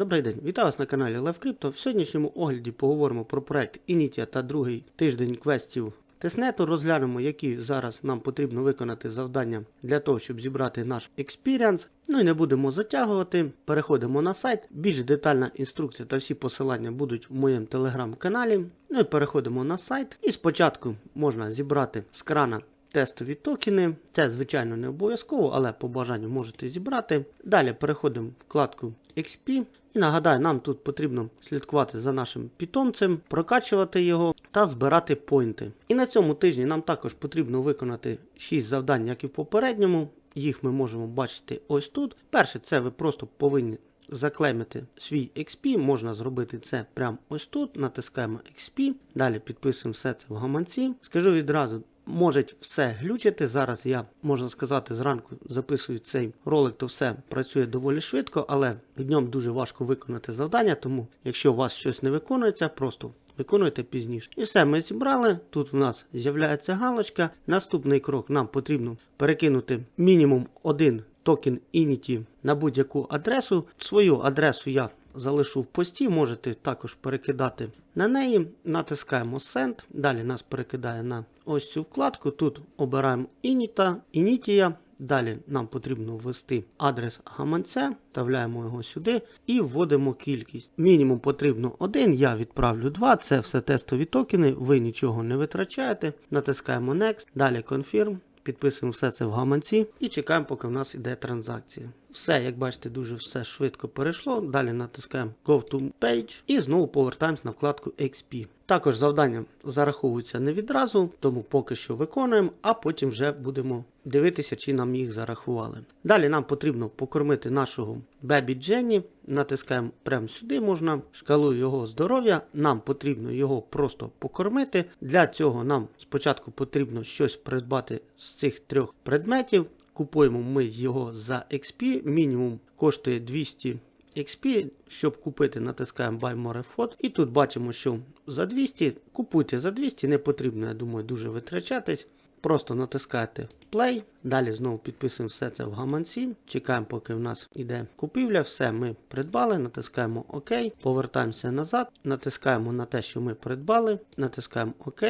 Добрий день, вітаю вас на каналі LiveCrypto. В сьогоднішньому огляді поговоримо про проект Initia та другий тиждень квестів Теснету. Розглянемо, які зараз нам потрібно виконати завдання для того, щоб зібрати наш експіріанс. Ну і не будемо затягувати. Переходимо на сайт. Більш детальна інструкція та всі посилання будуть в моєму телеграм-каналі. Ну і переходимо на сайт. І спочатку можна зібрати з крана тестові токени. Це, звичайно, не обов'язково, але по бажанню можете зібрати. Далі переходимо в вкладку XP. І нагадаю, нам тут потрібно слідкувати за нашим питомцем, прокачувати його та збирати поінти. І на цьому тижні нам також потрібно виконати 6 завдань, як і в попередньому. Їх ми можемо бачити ось тут. Перше, це ви просто повинні заклеймити свій XP. Можна зробити це прямо ось тут. Натискаємо XP. Далі підписуємо все це в гаманці. Скажу відразу. Може все глючити. Зараз я, можна сказати, зранку записую цей ролик, то все працює доволі швидко, але ньому дуже важко виконати завдання, тому якщо у вас щось не виконується, просто виконуйте пізніше. І все, ми зібрали. Тут в нас з'являється галочка. Наступний крок нам потрібно перекинути мінімум один токен Inity на будь-яку адресу. Свою адресу я залишу в пості, можете також перекидати на неї. Натискаємо Send. Далі нас перекидає на ось цю вкладку. Тут обираємо Inita, Initia. Далі нам потрібно ввести адрес гаманця, вставляємо його сюди і вводимо кількість. Мінімум потрібно один, я відправлю два. Це все тестові токени, ви нічого не витрачаєте. Натискаємо Next, далі Confirm. Підписуємо все це в гаманці і чекаємо, поки в нас іде транзакція. Все, як бачите, дуже все швидко перейшло. Далі натискаємо Go to Page і знову повертаємось на вкладку XP. Також завдання зараховуються не відразу, тому поки що виконуємо, а потім вже будемо дивитися, чи нам їх зарахували. Далі нам потрібно покормити нашого бебі Дженні. Натискаємо прямо сюди, можна шкалу його здоров'я. Нам потрібно його просто покормити. Для цього нам спочатку потрібно щось придбати з цих трьох предметів. Купуємо ми його за XP, мінімум коштує 200 XP. Щоб купити, натискаємо Buy More Effort. І тут бачимо, що за 200 купуйте за 200, не потрібно, я думаю, дуже витрачатись. Просто натискаєте Play, далі знову підписуємо все це в гаманці. Чекаємо, поки в нас йде купівля. Все ми придбали, натискаємо ОК, повертаємося назад, натискаємо на те, що ми придбали, натискаємо ОК,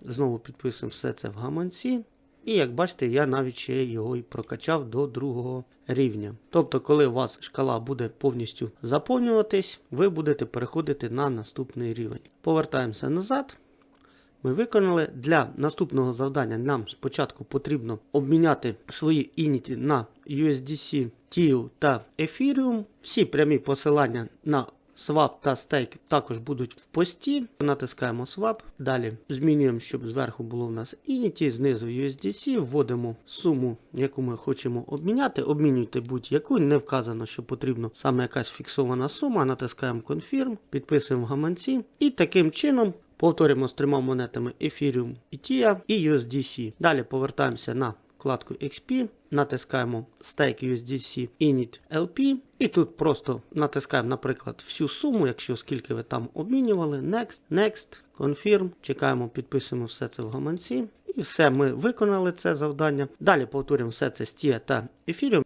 знову підписуємо все це в гаманці. І як бачите, я навіть ще його і прокачав до другого рівня. Тобто, коли у вас шкала буде повністю заповнюватись, ви будете переходити на наступний рівень. Повертаємося назад. Ми виконали. Для наступного завдання нам спочатку потрібно обміняти свої ініті на USDC, TIO та Ethereum. Всі прямі посилання на Swap та стейк також будуть в пості. Натискаємо Swap. Далі змінюємо, щоб зверху було в нас Inity, знизу USDC, вводимо суму, яку ми хочемо обміняти. Обмінюйте будь-яку. Не вказано, що потрібно саме якась фіксована сума. Натискаємо Confirm, підписуємо в гаманці. І таким чином. Повторюємо з трьома монетами Ethereum, ETIA і USDC. Далі повертаємося на вкладку XP, натискаємо Stake USDC Init LP. І тут просто натискаємо, наприклад, всю суму, якщо скільки ви там обмінювали. Next, Next, Confirm. Чекаємо, підписуємо все це в гаманці. І все, ми виконали це завдання. Далі повторюємо все це з TIA та Ethereum.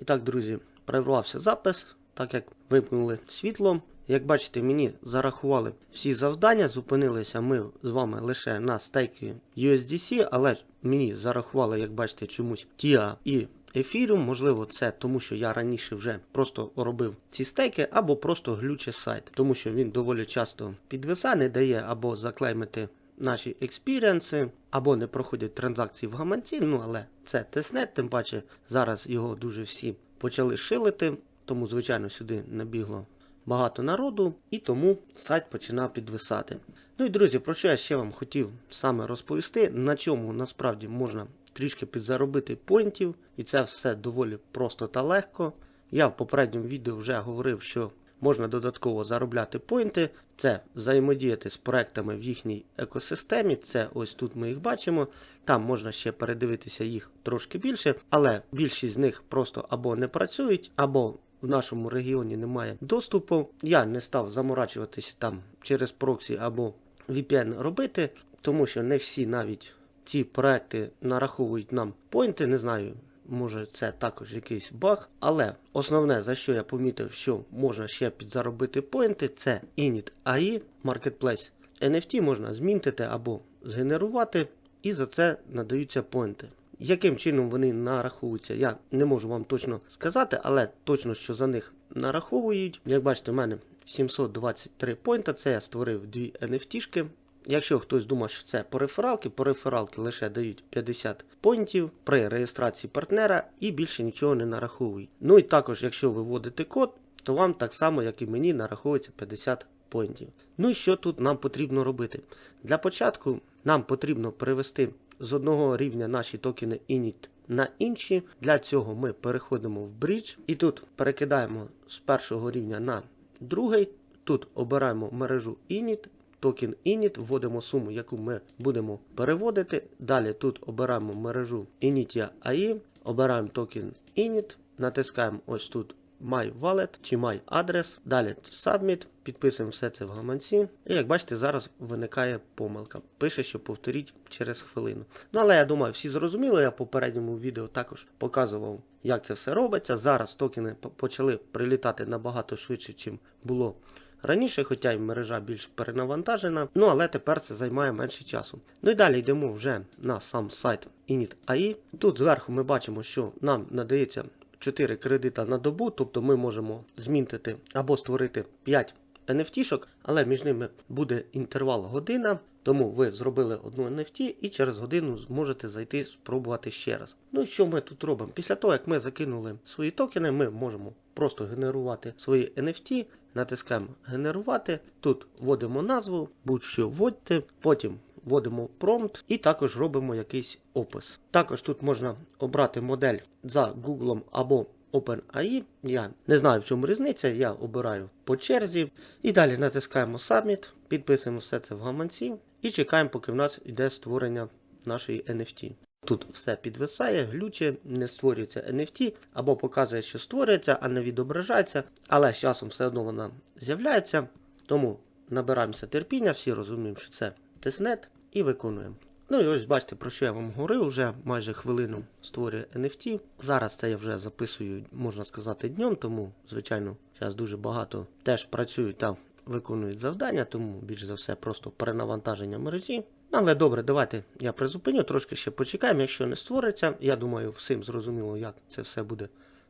І так, друзі, перервався запис, так як вимкнули світло. Як бачите, мені зарахували всі завдання, зупинилися ми з вами лише на стейкі USDC, але мені зарахували, як бачите, чомусь TIA і Ethereum. Можливо, це тому, що я раніше вже просто робив ці стейки, або просто глюче сайт, тому що він доволі часто підвисає, не дає або заклеймити наші експіріенси, або не проходять транзакції в гаманці. Ну але це тестнет, тим паче зараз його дуже всі почали шилити, тому, звичайно, сюди набігло багато народу, і тому сайт починав підвисати. Ну і друзі, про що я ще вам хотів саме розповісти, на чому насправді можна трішки підзаробити поінтів, і це все доволі просто та легко. Я в попередньому відео вже говорив, що можна додатково заробляти поінти, це взаємодіяти з проектами в їхній екосистемі. Це ось тут ми їх бачимо. Там можна ще передивитися їх трошки більше, але більшість з них просто або не працюють, або в нашому регіоні немає доступу. Я не став заморачуватися там через проксі або VPN робити, тому що не всі навіть ці проекти нараховують нам поінти. Не знаю, може це також якийсь баг. Але основне, за що я помітив, що можна ще підзаробити поінти, це Init AI Marketplace. NFT можна змінтити або згенерувати, і за це надаються поінти. Яким чином вони нараховуються, я не можу вам точно сказати, але точно, що за них нараховують. Як бачите, у мене 723 поінта, це я створив дві NFT-шки. Якщо хтось думає, що це по рефералки, по рефералки лише дають 50 поінтів при реєстрації партнера і більше нічого не нараховують. Ну і також, якщо ви вводите код, то вам так само, як і мені, нараховується 50 поінтів. Ну і що тут нам потрібно робити? Для початку нам потрібно перевести з одного рівня наші токени init на інші. Для цього ми переходимо в Bridge і тут перекидаємо з першого рівня на другий. Тут обираємо мережу init, токен init, вводимо суму, яку ми будемо переводити. Далі тут обираємо мережу Initia AI, обираємо токен init, натискаємо ось тут My Wallet чи My Address, далі Submit, підписуємо все це в гаманці. І як бачите, зараз виникає помилка. Пише, що повторіть через хвилину. Ну але я думаю, всі зрозуміли, я в попередньому відео також показував, як це все робиться. Зараз токени почали прилітати набагато швидше, ніж було раніше, хоча й мережа більш перенавантажена. Ну але тепер це займає менше часу. Ну і далі йдемо вже на сам сайт Init.ai. Тут зверху ми бачимо, що нам надається 4 кредита на добу, тобто ми можемо змінити або створити 5 NFT-шок, але між ними буде інтервал година. Тому ви зробили одну NFT і через годину зможете зайти спробувати ще раз. Ну і що ми тут робимо? Після того, як ми закинули свої токени, ми можемо просто генерувати свої NFT, натискаємо генерувати. Тут вводимо назву, будь-що вводьте, потім вводимо промпт і також робимо якийсь опис. Також тут можна обрати модель за Google або OpenAI. Я не знаю, в чому різниця, я обираю по черзі. І далі натискаємо Submit, підписуємо все це в гаманці і чекаємо, поки в нас йде створення нашої NFT. Тут все підвисає, глюче, не створюється NFT, або показує, що створюється, а не відображається, але з часом все одно вона з'являється. Тому набираємося терпіння, всі розуміємо, що це тиснет і виконуємо. Ну і ось бачите, про що я вам говорив, вже майже хвилину створює NFT. Зараз це я вже записую, можна сказати, днем, тому, звичайно, зараз дуже багато теж працюють та виконують завдання, тому більш за все просто перенавантаження мережі. Але добре, давайте я призупиню, трошки ще почекаємо, якщо не створиться. Я думаю, всім зрозуміло, як це все буде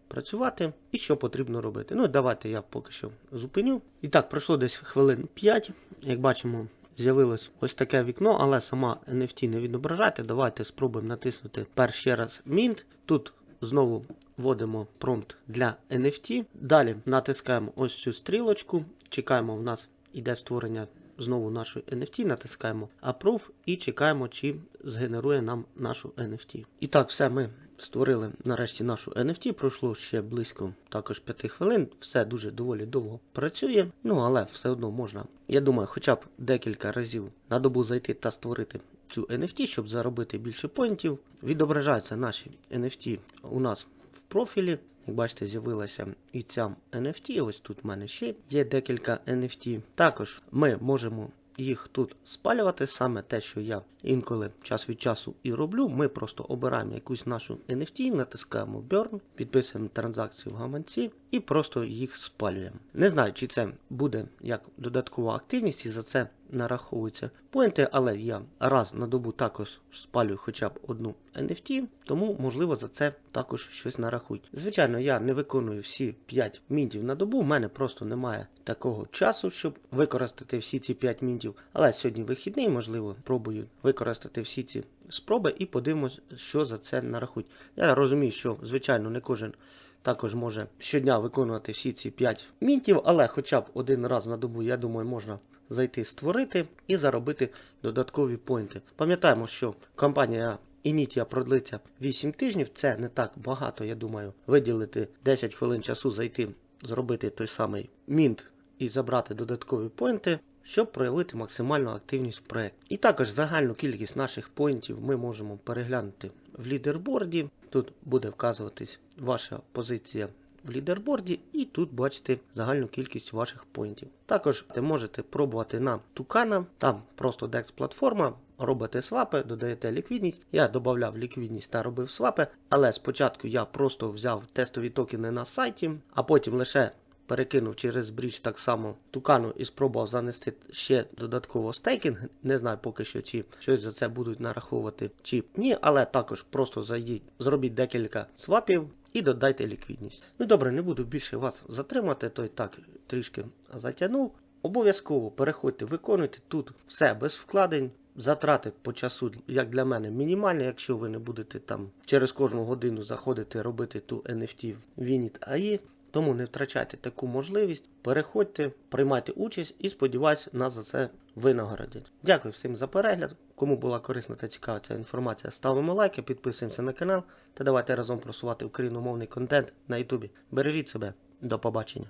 працювати і що потрібно робити. Ну, давайте я поки що зупиню. І так, пройшло десь хвилин 5. Як бачимо, з'явилось ось таке вікно, але сама NFT не відображайте. Давайте спробуємо натиснути перший раз Mint. Тут знову вводимо промпт для NFT. Далі натискаємо ось цю стрілочку. Чекаємо, в нас іде створення знову нашої NFT, натискаємо Approve і чекаємо, чи згенерує нам нашу NFT. І так, все ми створили нарешті нашу NFT. Пройшло ще близько також 5 хвилин. Все дуже доволі довго працює. Ну але все одно можна. Я думаю, хоча б декілька разів на добу зайти та створити цю NFT, щоб заробити більше поінтів. Відображаються наші NFT у нас в профілі. Як бачите, з'явилася і ця NFT. Ось тут в мене ще є декілька NFT. Також ми можемо їх тут спалювати, саме те, що я інколи час від часу і роблю. Ми просто обираємо якусь нашу NFT, натискаємо Burn, підписуємо транзакцію в гаманці і просто їх спалюємо. Не знаю, чи це буде як додаткова активність, і за це нараховуються поінти, але я раз на добу також спалюю хоча б одну NFT, тому можливо за це також щось нарахують. Звичайно, я не виконую всі 5 мінтів на добу, в мене просто немає такого часу, щоб використати всі ці 5 мінтів. Але сьогодні вихідний, можливо, пробую використати всі ці спроби і подивимось, що за це нарахують. Я розумію, що звичайно не кожен. Також може щодня виконувати всі ці 5 мінтів, але хоча б один раз на добу, я думаю, можна зайти створити і заробити додаткові поінти. Пам'ятаємо, що компанія Initia продлиться 8 тижнів, це не так багато, я думаю, виділити 10 хвилин часу, зайти, зробити той самий мінт і забрати додаткові поінти. Щоб проявити максимальну активність в проєкті. І також загальну кількість наших поінтів ми можемо переглянути в лідерборді. Тут буде вказуватись ваша позиція в лідерборді, і тут бачите загальну кількість ваших поінтів. Також ви можете пробувати на Тукана, там просто DEX платформа, робите свапи, додаєте ліквідність. Я додавав ліквідність та робив свапи, але спочатку я просто взяв тестові токени на сайті, а потім лише перекинув через брідж так само тукану і спробував занести ще додатково стейкінг. Не знаю поки що, чи щось за це будуть нараховувати чи ні, але також просто зайдіть, зробіть декілька свапів. І додайте ліквідність. Ну добре, не буду більше вас затримати, то й так трішки затягнув. Обов'язково переходьте, виконуйте тут все без вкладень. Затрати по часу, як для мене, мінімальні, якщо ви не будете там через кожну годину заходити робити ту NFT в Vinit AI. Тому не втрачайте таку можливість. Переходьте, приймайте участь і сподіваюсь, нас за це винагородять. Дякую всім за перегляд. Кому була корисна та цікава ця інформація, ставимо лайки, підписуємося на канал та давайте разом просувати україномовний контент на Ютубі. Бережіть себе, до побачення.